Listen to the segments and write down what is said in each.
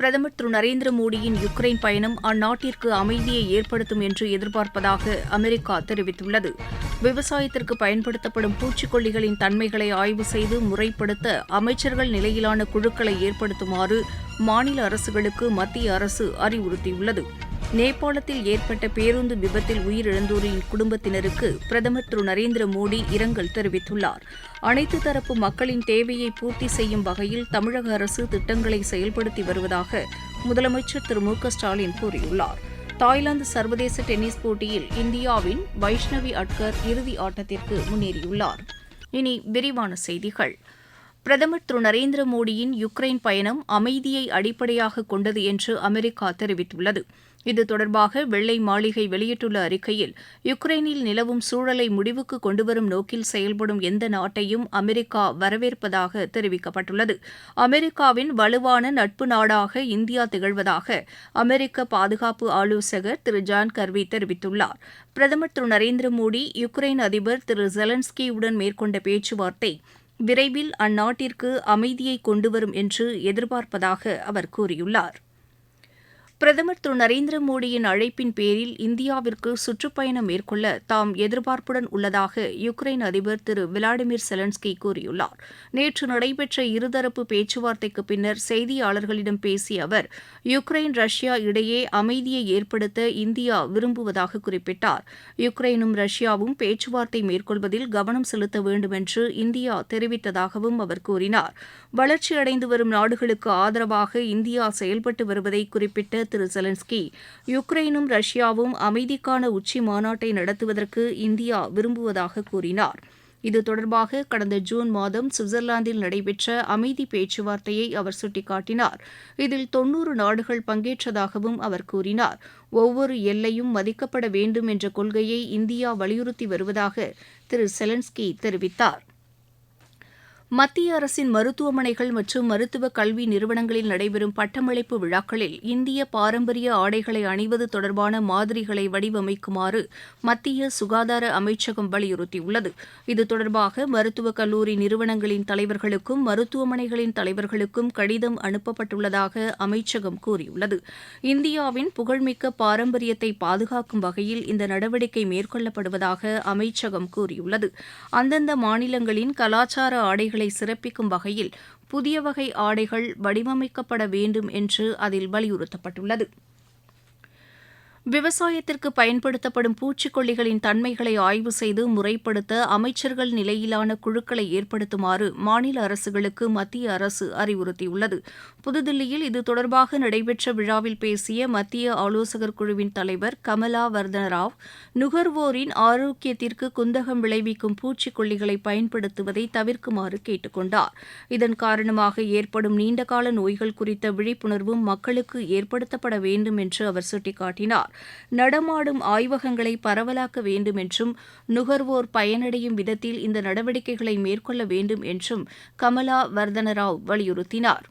பிரதமர் திரு நரேந்திர மோடியின் யுக்ரைன் பயணம் அந்நாட்டிற்கு அமைதியை ஏற்படுத்தும் என்று எதிர்பார்ப்பதாக அமெரிக்கா தெரிவித்துள்ளது. விவசாயத்திற்கு பயன்படுத்தப்படும் பூச்சிக்கொல்லிகளின் தன்மைகளை ஆய்வு செய்து முறைப்படுத்த அமைச்சர்கள் நிலையிலான குழுக்களை ஏற்படுத்துமாறு மாநில அரசுகளுக்கு மத்திய அரசு அறிவுறுத்தியுள்ளது. நேபாளத்தில் ஏற்பட்ட பேருந்து விபத்தில் உயிரிழந்தோரின் குடும்பத்தினருக்கு பிரதமர் திரு நரேந்திர மோடி இரங்கல் தெரிவித்துள்ளார். அனைத்து தரப்பு மக்களின் தேவையை பூர்த்தி செய்யும் வகையில் தமிழக அரசு திட்டங்களை செயல்படுத்தி வருவதாக முதலமைச்சர் திரு மு ஸ்டாலின் கூறியுள்ளார். தாய்லாந்து சர்வதேச டென்னிஸ் போட்டியில் இந்தியாவின் வைஷ்ணவி அட்கர் இறுதி ஆட்டத்திற்கு முன்னேறியுள்ளார். இனி விரிவான செய்திகள். பிரதமர் திரு நரேந்திர மோடியின் யுக்ரைன் பயணம் அமைதியை அடிப்படையாக கொண்டது என்று அமெரிக்கா தெரிவித்துள்ளது. இது தொடர்பாக வெள்ளை மாளிகை வெளியிட்டுள்ள அறிக்கையில் யுக்ரைனில் நிலவும் சூழலை முடிவுக்கு கொண்டுவரும் நோக்கில் செயல்படும் எந்த நாட்டையும் அமெரிக்கா வரவேற்பதாக தெரிவிக்கப்பட்டுள்ளது. அமெரிக்காவின் வலுவான நட்பு நாடாக இந்தியா திகழ்வதாக அமெரிக்க பாதுகாப்பு ஆலோசகர் திரு ஜான் கர்வி தெரிவித்துள்ளார். பிரதமர் திரு நரேந்திர மோடி யுக்ரைன் அதிபர் திரு ஜெலன்ஸ்கியுடன் மேற்கொண்ட பேச்சுவார்த்தை விரைவில் அந்நாட்டிற்கு அமைதியை கொண்டுவரும் என்று எதிர்பார்ப்பதாக அவர் கூறியுள்ளார். பிரதமர் திரு நரேந்திர மோடியின் அழைப்பின் பேரில் இந்தியாவிற்கு சுற்றுப்பயணம் மேற்கொள்ள தாம் எதிர்பார்ப்புடன் உள்ளதாக யுக்ரைன் அதிபர் திரு விளாடிமிர் செலன்ஸ்கி கூறியுள்ளார். நேற்று நடைபெற்ற இருதரப்பு பேச்சுவார்த்தைக்கு பின்னர் செய்தியாளர்களிடம் பேசிய அவர் யுக்ரைன் ரஷ்யா இடையே அமைதியை ஏற்படுத்த இந்தியா விரும்புவதாக குறிப்பிட்டார். யுக்ரைனும் ரஷ்யாவும் பேச்சுவார்த்தை மேற்கொள்வதில் கவனம் செலுத்த வேண்டும் என்று இந்தியா தெரிவித்ததாகவும் அவர் கூறினார். வளர்ச்சியடைந்து வரும் நாடுகளுக்கு ஆதரவாக இந்தியா செயல்பட்டு வருவதை குறிப்பிட்ட திரு செலன்ஸ்கி யுக்ரைனும் ரஷ்யாவும் அமைதிக்கான உச்சி மாநாட்டை நடத்துவதற்கு இந்தியா விரும்புவதாக கூறினார். இது தொடர்பாக கடந்த ஜூன் மாதம் சுவிட்சர்லாந்தில் நடைபெற்ற அமைதி பேச்சுவார்த்தையை அவர் சுட்டிக்காட்டினார். இதில் தொன்னூறு நாடுகள் பங்கேற்றதாகவும் அவர் கூறினார். ஒவ்வொரு எல்லையும் மதிக்கப்பட வேண்டும் என்ற கொள்கையை இந்தியா வலியுறுத்தி வருவதாக திரு செலன்ஸ்கி தெரிவித்தார். மத்திய அரசின் மருத்துவமனைகள் மற்றும் மருத்துவ கல்வி நிறுவனங்களில் நடைபெறும் பட்டமளிப்பு விழாக்களில் இந்திய பாரம்பரிய ஆடைகளை அணிவது தொடர்பான மாதிரிகளை வடிவமைக்குமாறு மத்திய சுகாதார அமைச்சகம் வலியுறுத்தியுள்ளது. இது தொடர்பாக மருத்துவக் கல்லூரி நிறுவனங்களின் தலைவர்களுக்கும் மருத்துவமனைகளின் தலைவர்களுக்கும் கடிதம் அனுப்பப்பட்டுள்ளதாக அமைச்சகம் கூறியுள்ளது. இந்தியாவின் புகழ்மிக்க பாரம்பரியத்தை பாதுகாக்கும் வகையில் இந்த நடவடிக்கை மேற்கொள்ளப்படுவதாக அமைச்சகம் கூறியுள்ளது. அந்தந்த மாநிலங்களின் கலாச்சார ஆடைகள் ஆடைகளை சிறப்பிக்கும் வகையில் புதிய வகை ஆடைகள் வடிவமைக்கப்பட வேண்டும் என்று அதில் வலியுறுத்தப்பட்டுள்ளது. விவசாயத்திற்கு பயன்படுத்தப்படும் பூச்சிக்கொல்லிகளின் தன்மைகளை ஆய்வு செய்து முறைப்படுத்த அமைச்சர்கள் நிலையிலான குழுக்களை ஏற்படுத்துமாறு மாநில அரசுகளுக்கு மத்திய அரசு அறிவுறுத்தியுள்ளது. புதுதில்லியில் இது தொடர்பாக நடைபெற்ற விழாவில் பேசிய மத்திய ஆலோசகர் குழுவின் தலைவர் கமலா வர்தனராவ் நுகர்வோரின் ஆரோக்கியத்திற்கு குந்தகம் விளைவிக்கும் பூச்சிக்கொல்லிகளை பயன்படுத்துவதை தவிர்க்குமாறு கேட்டுக் கொண்டார் இதன் காரணமாக ஏற்படும் நீண்டகால நோய்கள் குறித்த விழிப்புணர்வும் மக்களுக்கு ஏற்படுத்தப்பட வேண்டும் என்று அவர் சுட்டிக்காட்டினார். நடமாடும் ஆய்வகங்களை பரவலாக்க வேண்டும் என்றும் நுகர்வோர் பயனடையும் விதத்தில் இந்த நடவடிக்கைகளை மேற்கொள்ள வேண்டும் என்றும் கமலா வர்தனராவ் வலியுறுத்தினார்.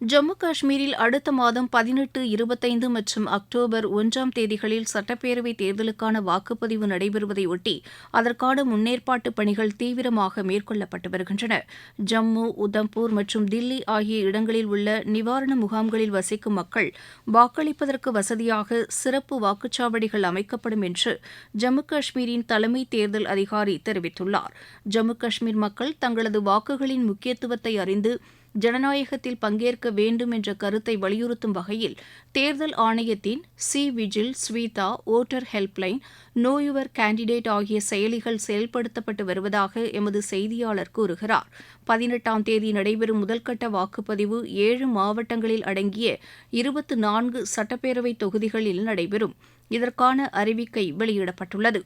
ஜம்மு காஷ்மீரில் அடுத்த மாதம் பதினெட்டு இருபத்தைந்து மற்றும் அக்டோபர் ஒன்றாம் தேதிகளில் சட்டப்பேரவை தேர்தலுக்கான வாக்குப்பதிவு நடைபெறுவதையொட்டி அதற்கான முன்னேற்பாட்டு பணிகள் தீவிரமாக மேற்கொள்ளப்பட்டு வருகின்றன. ஜம்மு உதம்பூர் மற்றும் தில்லி ஆகிய இடங்களில் உள்ள நிவாரண முகாம்களில் வசிக்கும் மக்கள் வாக்களிப்பதற்கு வசதியாக சிறப்பு வாக்குச்சாவடிகள் அமைக்கப்படும் என்று ஜம்மு காஷ்மீரின் தலைமை தேர்தல் அதிகாரி தெரிவித்துள்ளார். ஜம்மு காஷ்மீர் மக்கள் தங்களது வாக்குகளின் முக்கியத்துவத்தை அறிந்து ஜனநாயகத்தில் பங்கேற்க வேண்டும் என்ற கருத்தை வலியுறுத்தும் வகையில் தேர்தல் ஆணையத்தின் C vigil Suvidha voter helpline know your candidate ஆகிய செயலிகள் செயல்படுத்தப்பட்டு வருவதாக எமது செய்தியாளர் கூறுகிறார். பதினெட்டாம் தேதி நடைபெறும் முதல்கட்ட வாக்குப்பதிவு ஏழு மாவட்டங்களில் அடங்கிய இருபத்து நான்கு சட்டப்பேரவை தொகுதிகளில் நடைபெறும். இதற்கான அறிவிக்கை வெளியிடப்பட்டுள்ளது.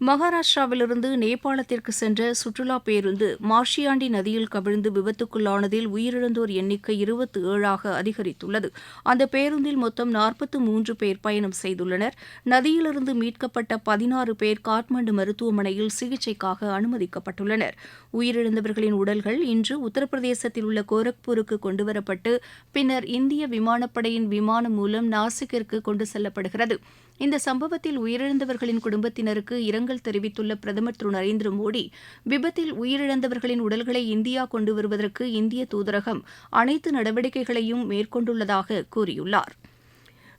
மகாராஷ்டிராவிலிருந்து நேபாளத்திற்கு சென்ற சுற்றுலா பேருந்து மார்ஷியாண்டி நதியில் கவிழ்ந்து விபத்துக்குள்ளானதில் உயிரிழந்தோர் எண்ணிக்கை இருபத்தி ஏழாக அதிகரித்துள்ளது. அந்த பேருந்தில் மொத்தம் நாற்பத்து மூன்று பேர் பயணம் செய்துள்ளனர். நதியிலிருந்து மீட்கப்பட்ட பதினாறு பேர் காட்மாண்டு மருத்துவமனையில் சிகிச்சைக்காக அனுமதிக்கப்பட்டுள்ளனர். உயிரிழந்தவர்களின் உடல்கள் இன்று உத்தரப்பிரதேசத்தில் உள்ள கோரக்பூருக்கு கொண்டுவரப்பட்டு பின்னர் இந்திய விமானப்படையின் விமானம் மூலம் நாசிக்கிற்கு கொண்டு செல்லப்படுகிறது. இந்த சம்பவத்தில் உயிரிழந்தவர்களின் குடும்பத்தினருக்கு இரங்கல் தெரிவித்துள்ள பிரதமர் திரு நரேந்திர மோடி விபத்தில் உயிரிழந்தவர்களின் உடல்களை இந்தியா கொண்டு வருவதற்கு இந்திய தூதரகம் அனைத்து நடவடிக்கைகளையும் மேற்கொண்டுள்ளதாக கூறியுள்ளார்.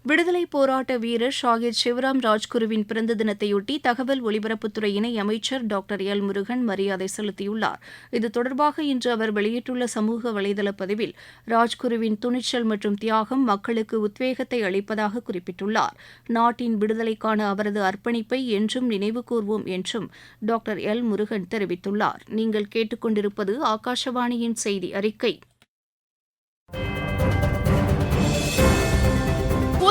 விடுதலை போராட்ட வீரர் ஷாகித் சிவராம் ராஜ்குருவின் பிறந்த தினத்தையொட்டி தகவல் ஒலிபரப்புத்துறை இணை அமைச்சர் டாக்டர் எல் முருகன் மரியாதை செலுத்தியுள்ளார். இது தொடர்பாக இன்று அவர் வெளியிட்டுள்ள சமூக வலைதள பதிவில் ராஜ்குருவின் துணிச்சல் மற்றும் தியாகம் மக்களுக்கு உத்வேகத்தை அளிப்பதாக குறிப்பிட்டுள்ளார். நாட்டின் விடுதலைக்கான அவரது அர்ப்பணிப்பை என்றும் நினைவு கூர்வோம் என்றும் டாக்டர் எல் முருகன் தெரிவித்துள்ளார். நீங்கள் கேட்டுக்கொண்டிருப்பது ஆகாஷவாணியின் செய்தி அறிக்கை.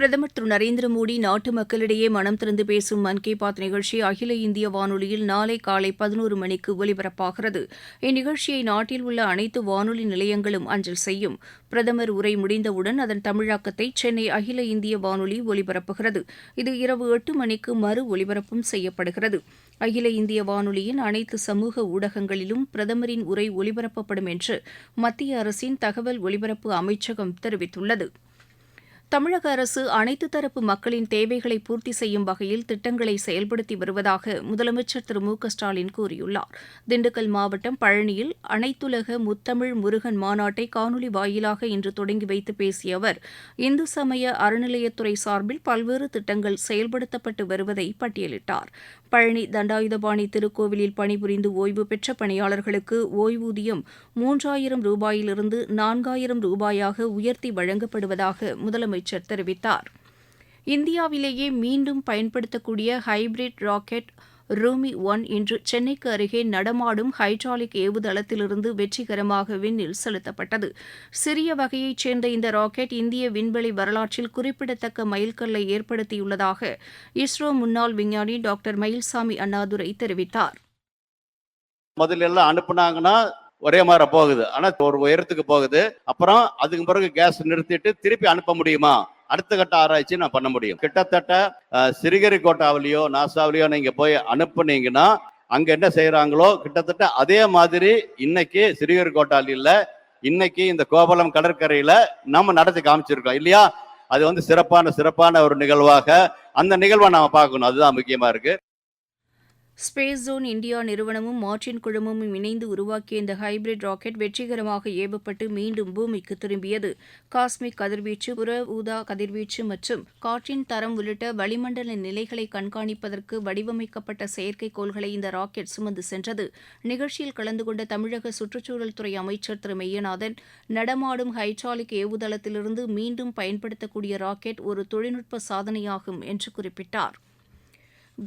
பிரதமர் திரு நரேந்திர மோடி நாட்டு மக்களிடையே மனம் திறந்து பேசும் மன் கி பாத் நிகழ்ச்சி அகில இந்திய வானொலியில் நாளை காலை பதினோரு மணிக்கு ஒலிபரப்பாகிறது. இந்நிகழ்ச்சியை நாட்டில் உள்ள அனைத்து வானொலி நிலையங்களும் அஞ்சல் செய்யும். பிரதமர் உரை முடிந்தவுடன் அதன் தமிழாக்கத்தை சென்னை அகில இந்திய வானொலி ஒலிபரப்புகிறது. இது இரவு எட்டு மணிக்கு மறு ஒலிபரப்பும் செய்யப்படுகிறது. அகில இந்திய வானொலியின் அனைத்து சமூக ஊடகங்களிலும் பிரதமரின் உரை ஒலிபரப்பப்படும் என்று மத்திய அரசின் தகவல் ஒலிபரப்பு அமைச்சகம் தெரிவித்துள்ளது. தமிழக அரசு அனைத்து தரப்பு மக்களின் தேவைகளை பூர்த்தி செய்யும் வகையில் திட்டங்களை செயல்படுத்தி வருவதாக முதலமைச்சர் திரு மு க ஸ்டாலின் கூறியுள்ளார். திண்டுக்கல் மாவட்டம் பழனியில் அனைத்துலக முத்தமிழ் முருகன் மாநாட்டை காணொலி வாயிலாக இன்று தொடங்கி வைத்து பேசிய அவர் இந்து சமய அறநிலையத்துறை சார்பில் பல்வேறு திட்டங்கள் செயல்படுத்தப்பட்டு வருவதை பட்டியலிட்டார். பழனி தண்டாயுதபாணி திருக்கோவிலில் பணிபுரிந்து ஓய்வு பெற்ற பணியாளர்களுக்கு ஓய்வூதியம் மூன்றாயிரம் ரூபாயிலிருந்து நான்காயிரம் ரூபாயாக உயர்த்தி வழங்கப்படுவதாக முதலமைச்சர் தெரிவித்தார். இந்தியாவிலேயே மீண்டும் பயன்படுத்தக்கூடிய ஹைபிரிட் ராக்கெட் ரூமி ஒன் இன்று சென்னைக்கு அருகே நடமாடும் ஹைட்ராலிக் ஏவுதளத்திலிருந்து வெற்றிகரமாக விண்ணில் செலுத்தப்பட்டது. சிறிய வகையைச் சேர்ந்த இந்த ராக்கெட் இந்திய விண்வெளி வரலாற்றில் குறிப்பிடத்தக்க மைல்கல்லை ஏற்படுத்தியுள்ளதாக இஸ்ரோ முன்னாள் விஞ்ஞானி டாக்டர் மயில்சாமி அண்ணாதுரை தெரிவித்தார். முதல்ல எல்லாம் அனுப்புனாங்கன்னா ஒரே மாதிரி போகுது. ஆனா ஒரு உயரத்துக்கு போகுது. அப்புறம் அதுக்கு பிறகு கேஸ் நிறுத்திட்டு திருப்பி அனுப்ப முடியுமா? அடுத்த கட்ட ஆராய்ச்சி நான் பண்ண முடியும். கிட்டத்தட்ட அஹ், சிறுகரிக்கோட்டாவிலேயோ நாசாவிலேயோ நீங்க போய் அனுப்புனீங்கன்னா அங்க என்ன செய்யறாங்களோ கிட்டத்தட்ட அதே மாதிரி இன்னைக்கு சிறுகரிக்கோட்டாவில் இல்ல இன்னைக்கு இந்த கோபலம் கடற்கரையில நம்ம நடத்தி காமிச்சிருக்கோம் இல்லையா? அது வந்து சிறப்பான சிறப்பான ஒரு நிகழ்வாக அந்த நிகழ்வை நாம பார்க்கணும். அதுதான் முக்கியமா இருக்கு. ஸ்பேஸ் ஜோன் இந்தியா நிறுவனமும் மார்டின் குழுமமும் இணைந்து உருவாக்கிய இந்த ஹைபிரிட் ராக்கெட் வெற்றிகரமாக ஏவப்பட்டு மீண்டும் பூமிக்கு திரும்பியது. காஸ்மிக் கதிர்வீச்சு புற ஊதா கதிர்வீச்சு மற்றும் காற்றின் தரம் உள்ளிட்ட வளிமண்டல நிலைகளை கண்காணிப்பதற்கு வடிவமைக்கப்பட்ட செயற்கைக்கோள்களை இந்த ராக்கெட் சுமந்து சென்றது. நிகழ்ச்சியில் கலந்து கொண்ட தமிழக சுற்றுச்சூழல் துறை அமைச்சர் திரு. மெய்யநாதன் நடமாடும் ஹைட்ராலிக் ஏவுதளத்திலிருந்து மீண்டும் பயன்படுத்தக்கூடிய ராக்கெட் ஒரு தொழில்நுட்ப சாதனையாகும் என்று குறிப்பிட்டார்.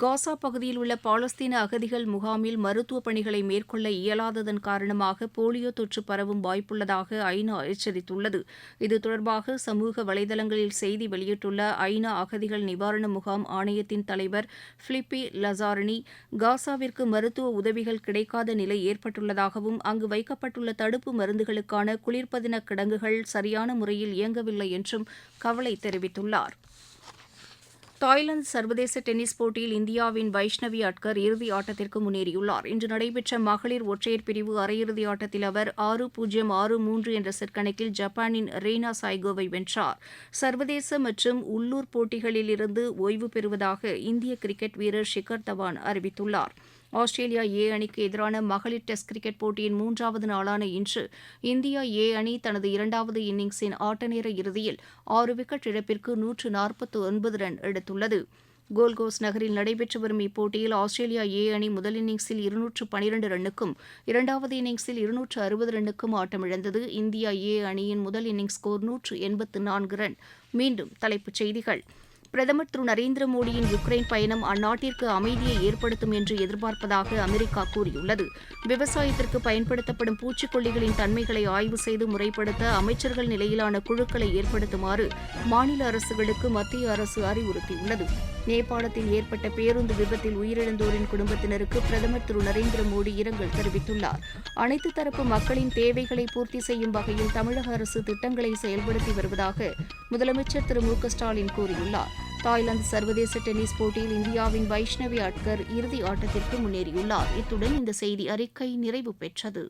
காசா பகுதியில் உள்ள பாலஸ்தீன அகதிகள் முகாமில் மருத்துவ பணிகளை மேற்கொள்ள இயலாததன் காரணமாக போலியோ தொற்று பரவும் வாய்ப்புள்ளதாக ஐநா எச்சரித்துள்ளது. இது தொடர்பாக சமூக வலைதளங்களில் செய்தி வெளியிட்டுள்ள ஐநா அகதிகள் நிவாரண முகாம் ஆணையத்தின் தலைவர் பிலிப்பி லசாரணி காசாவிற்கு மருத்துவ உதவிகள் கிடைக்காத நிலை ஏற்பட்டுள்ளதாகவும் அங்கு வைக்கப்பட்டுள்ள தடுப்பு மருந்துகளுக்கான குளிர்பதன கிடங்குகள் சரியான முறையில் இயங்கவில்லை என்றும் கவலை தெரிவித்துள்ளார். தாய்லாந்து சர்வதேச டென்னிஸ் போட்டியில் இந்தியாவின் வைஷ்ணவி அட்கர் இறுதி ஆட்டத்திற்கு முன்னேறியுள்ளார். இன்று நடைபெற்ற மகளிர் ஒற்றையர் பிரிவு அரையிறுதி ஆட்டத்தில் அவர் ஆறு பூஜ்ஜியம் ஆறு மூன்று என்ற செட் கணக்கில் ஜப்பானின் ரெய்னா சாய்கோவை வென்றார். சர்வதேச மற்றும் உள்ளூர் போட்டிகளிலிருந்து ஓய்வு பெறுவதாக இந்திய கிரிக்கெட் வீரர் ஷிகர் தவான் அறிவித்துள்ளார். ஆஸ்திரேலியா ஏ அணிக்கு எதிரான மகளிர் டெஸ்ட் கிரிக்கெட் போட்டியின் மூன்றாவது நாளான இன்று இந்தியா ஏ அணி தனது இரண்டாவது இன்னிங்ஸின் ஆட்டநேர இறுதியில் ஆறு விக்கெட் இழப்பிற்கு நூற்று நாற்பத்து ஒன்பது ரன் எடுத்துள்ளது. கோல்கோஸ் நகரில் நடைபெற்று வரும் இப்போட்டியில் ஆஸ்திரேலியா ஏ அணி முதல் இன்னிங்ஸில் இருநூற்று பனிரண்டு ரன்னுக்கும் இரண்டாவது இன்னிங்ஸில் இருநூற்று அறுபது ரன்னுக்கும் ஆட்டமிழந்தது. இந்தியா ஏ அணியின் முதல் இன்னிங்ஸ் ஸ்கோர் நூற்று எண்பத்து நான்கு ரன். மீண்டும் தலைப்புச் செய்திகள். பிரதமர் திரு நரேந்திர மோடியின் யுக்ரைன் பயணம் அந்நாட்டிற்கு அமைதியை ஏற்படுத்தும் என்று எதிர்பார்ப்பதாக அமெரிக்கா கூறியுள்ளது. விவசாயத்திற்கு பயன்படுத்தப்படும் பூச்சிக்கொல்லிகளின் தன்மைகளை ஆய்வு செய்து முறைப்படுத்த அமைச்சர்கள் நிலையிலான குழுக்களை ஏற்படுத்துமாறு மாநில அரசுகளுக்கு மத்திய அரசு அறிவுறுத்தியுள்ளது. நேபாளத்தில் ஏற்பட்ட பேருந்து விபத்தில் உயிரிழந்தோரின் குடும்பத்தினருக்கு பிரதமர் திரு நரேந்திர மோடி இரங்கல் தெரிவித்துள்ளார். அனைத்து தரப்பு மக்களின் தேவைகளை பூர்த்தி செய்யும் வகையில் தமிழக அரசு திட்டங்களை செயல்படுத்தி வருவதாக முதலமைச்சர் திரு மு க ஸ்டாலின் கூறியுள்ளார். தாய்லாந்து சர்வதேச டென்னிஸ் போட்டியில் இந்தியாவின் வைஷ்ணவி அட்கர் இறுதி ஆட்டத்திற்கு முன்னேறியுள்ளார். இத்துடன் இந்த செய்தி அறிக்கை நிறைவு பெற்றது.